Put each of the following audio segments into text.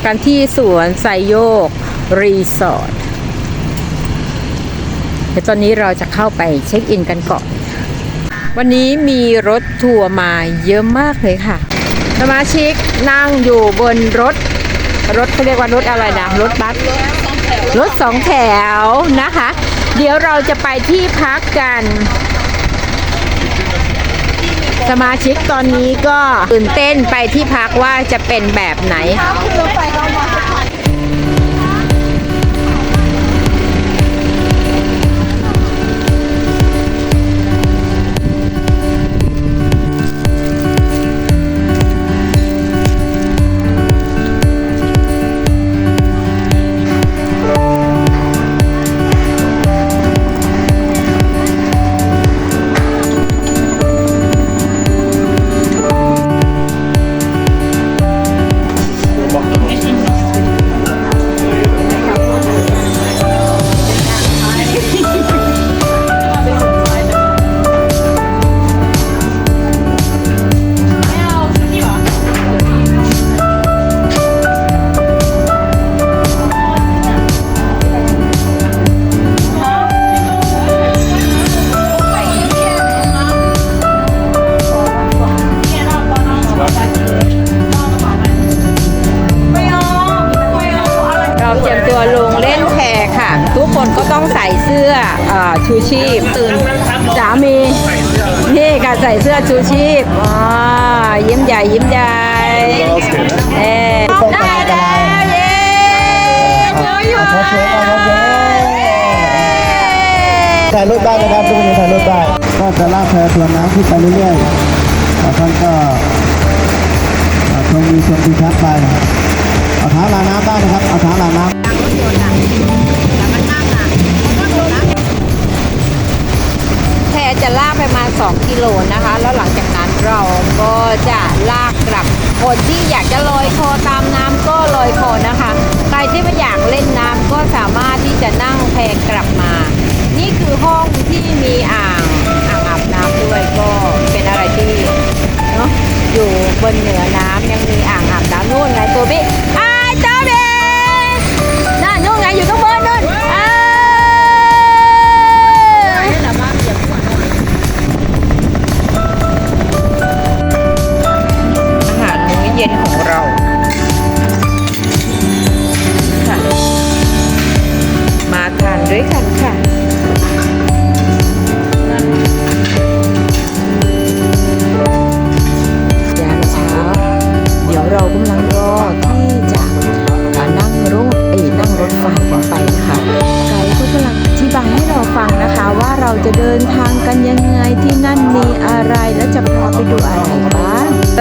เรามาพักกันที่สวนไซโยก รีสอร์ทเดี๋ยวตอนนี้เราจะเข้าไปเช็คอินกันก่อน วันนี้มีรถทัวร์มาเยอะมากเลยค่ะ สมาชิกนั่งอยู่บนรถ รถเขาเรียกว่ารถอะไรนะ รถบัส รถสองแถวนะคะ เดี๋ยวเราจะไปที่พักกัน สมาชิกตอนนี้ก็ตื่นเต้นไปที่พักว่าจะเป็นแบบไหน ส่เสื้อชูชีพอ๋อยิ้มใหญ่ยิ้มใหญ่เอ๊ได้แล้วเย้อยู่ขอเชิญนะครับเย้ถ่ายรูปได้นะครับทุกคนถ่ายรูปได้ก็จะลากแพทวนน้ำขึ้นไปเรื่อยๆแล้วท่านก็อ่าชมวิวชมทิวทัศน์ไป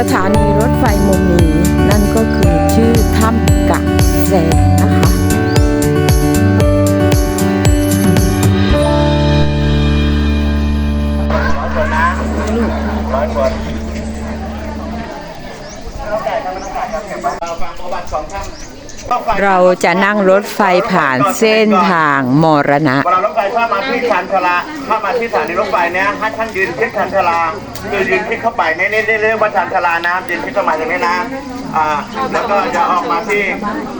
สถานี เราจะนั่งรถไฟผ่านเส้นทางมรณะเวลารถไฟถ้ามาที่ชานชาลาถ้ามาที่สถานีรถไฟเนี่ยให้ท่านยืนทิศชานชาลาคือยืนทิศเข้าไปในนี่เรียกว่าชานชาลานะยืนทิศเข้ามาตรงนี้นะอ่าแล้วก็จะออกมาที่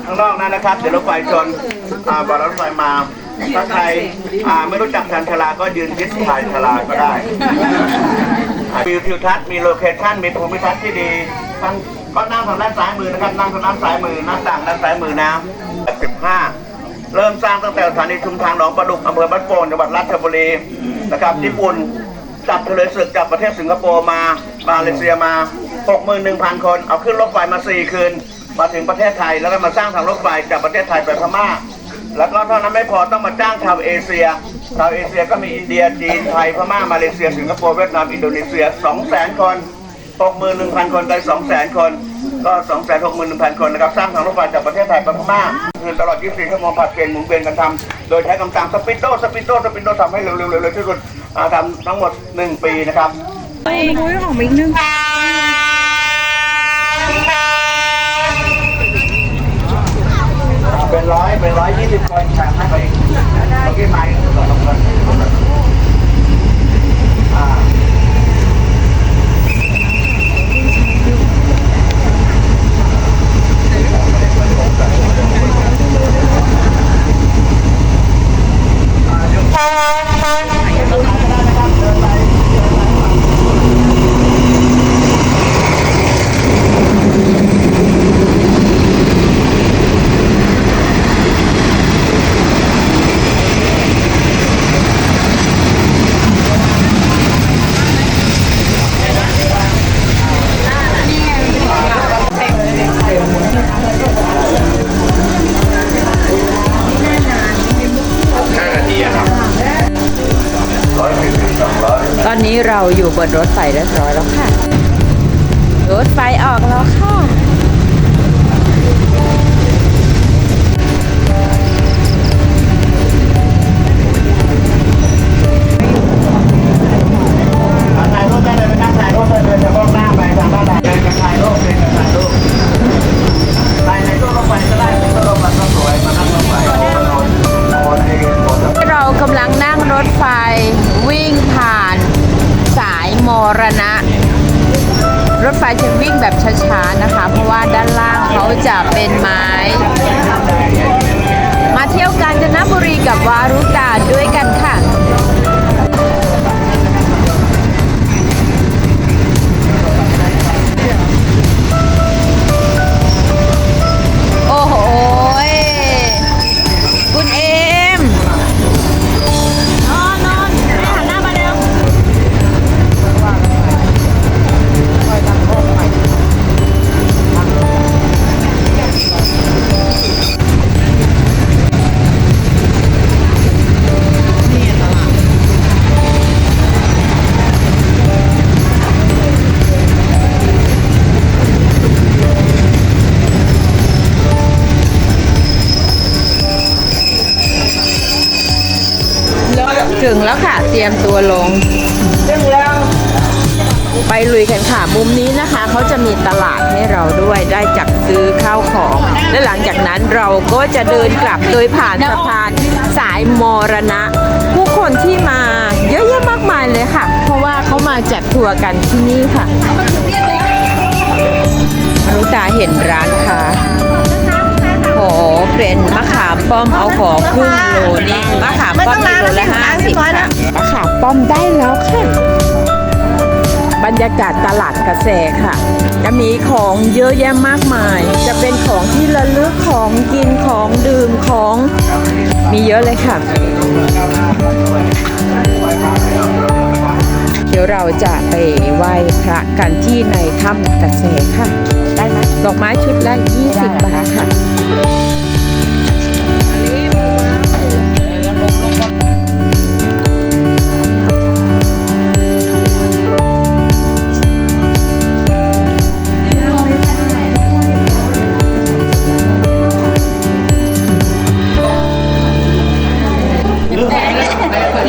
ข้างนอกนั่นนะครับเดี๋ยวรถไฟชนอ่าบอรถไฟมาถ้าใครอ่าไม่รู้จักชานชาลาก็ยืนทิศชานชาลาก็ได้วิวทิวทัศน์มีโลเคชั่นมีภูมิทัศน์ที่ดีทั้ง ก็นั่งทางด้านซ้ายมือนะครับนั่งทางด้านซ้ายมือหน้าต่างด้านซ้ายมือนะ15เริ่มสร้างตั้งแต่สถานีชุมทางหนองประดุกอำเภอบ้านโป่งจังหวัดราชบุรีนะครับญี่ปุ่นจับทะเลศึกจากประเทศสิงคโปร์มามาเลเซียมา 61,000 คน เอาขึ้นรถไฟมา 4 คืน มาถึงประเทศไทยแล้วก็มาสร้างทางรถไฟจากประเทศไทยไปพม่า แล้วก็เท่านั้นไม่พอต้องมาจ้างชาวเอเชีย ชาวเอเชียก็มีอินเดียจีนไทยพม่ามาเลเซียสิงคโปร์เวียดนามอินโดนีเซีย 200,000 คน 61,000คนไป200,000คน ก็261,000คนนะครับสร้างทางรถไฟจากประเทศไทยไปพม่าคือตลอด 24 ชั่วโมงผัดเปลี่ยนหมุนเวียนกันทำโดยใช้คำสั่งสปินโตสปินโตสปินโตทำให้เร็วๆเร็วๆที่สุดอ่าทำทั้งหมด 1 ปีนะครับเป็นร้อยเป็นร้อยยี่สิบคนแข่งให้ไปอีกเมื่อกี้ไม่สองคน ถไฟเรียบร้อยแล้วค่ะ รถไฟออกแล้วค่ะ ถึงแล้วค่ะ เตรียมตัวลง ถึงแล้ว ไปลุยกันค่ะ มุมนี้นะคะเขาจะมีตลาดให้เราด้วยได้จับซื้อข้าวของ และหลังจากนั้นเราก็จะเดินกลับโดยผ่านสะพานสายมรณะ ผู้คนที่มาเยอะแยะมากมายเลยค่ะ เพราะว่าเขามาจัดทัวร์กันที่นี่ค่ะอนุตาเห็นร้านค้า อเป็นมะขามป้อมเอาขอครึ่งโลนี่มะขามป้อมกิโลละห้าสิบค่ะมะขามป้อมได้แล้วค่ะ บรรยากาศตลาดกระแสค่ะ จะมีของเยอะแยะมากมาย จะเป็นของที่ระลึกของกินของดื่มของมีเยอะเลยค่ะ เดี๋ยวเราจะไปไหว้พระกันที่ในถ้ำกระแสค่ะ ได้ไหมดอกไม้ชุดละ 20 บาท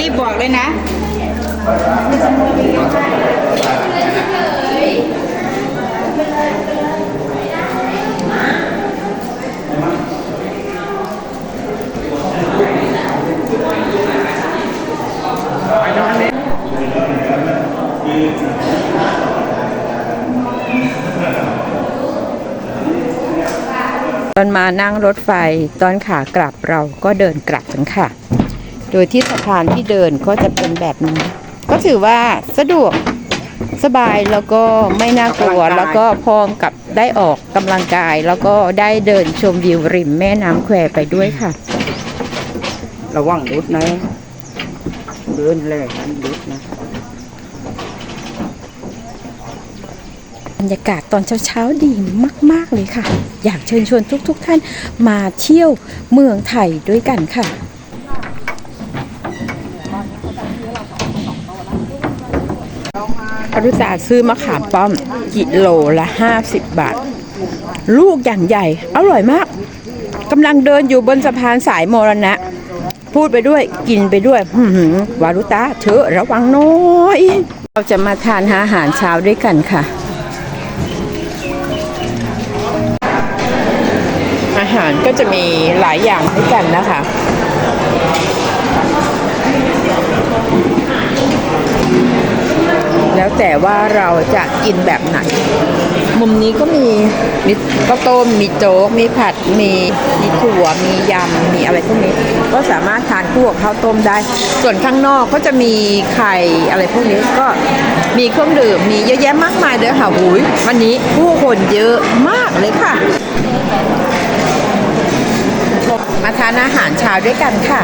รีบบอกเลยนะตอนมานั่งรถไฟตอนขากลับเราก็เดินกลับกันค่ะ โดยที่สะพานที่เดินก็จะเป็นแบบนี้ ก็ถือว่าสะดวกสบายแล้วก็ไม่น่ากลัวแล้วก็พร้อมกับได้ออกกำลังกาย แล้วก็ได้เดินชมวิวริมแม่น้ำแควไปด้วยค่ะ ระวังรถนะเดินแรกนั้นรถนะบรรยากาศตอนเช้าๆดีมาก ๆ เลยค่ะ อยากเชิญชวนทุกๆท่านมาเที่ยวเมืองไทยด้วยกันค่ะ อรุตาซื้อมะขามป้อม กิโลละ50บาท ลูกอย่างใหญ่ อร่อยมากกำลังเดินอยู่บนสะพานสายมรณะ พูดไปด้วยกินไปด้วยวารุตาเธอระวังน้อย เราจะมาทานอาหารเช้าด้วยกันค่ะ อาหารก็จะมีหลายอย่างด้วยกันนะคะ แล้วแต่ว่าเราจะกินแบบไหน มุมนี้ก็มีมีข้าวต้มมีโจ๊ก มีผัดมีมีถั่วมียำมีอะไรพวกนี้ ก็สามารถทานคู่กับข้าวต้มได้ ส่วนข้างนอกก็จะมีไข่อะไรพวกนี้ก็มีเครื่องดื่มมีเยอะแยะมากมายเลยค่ะหุยวันนี้ผู้คนเยอะมากเลยค่ะ มาทานอาหารเช้าด้วยกันค่ะ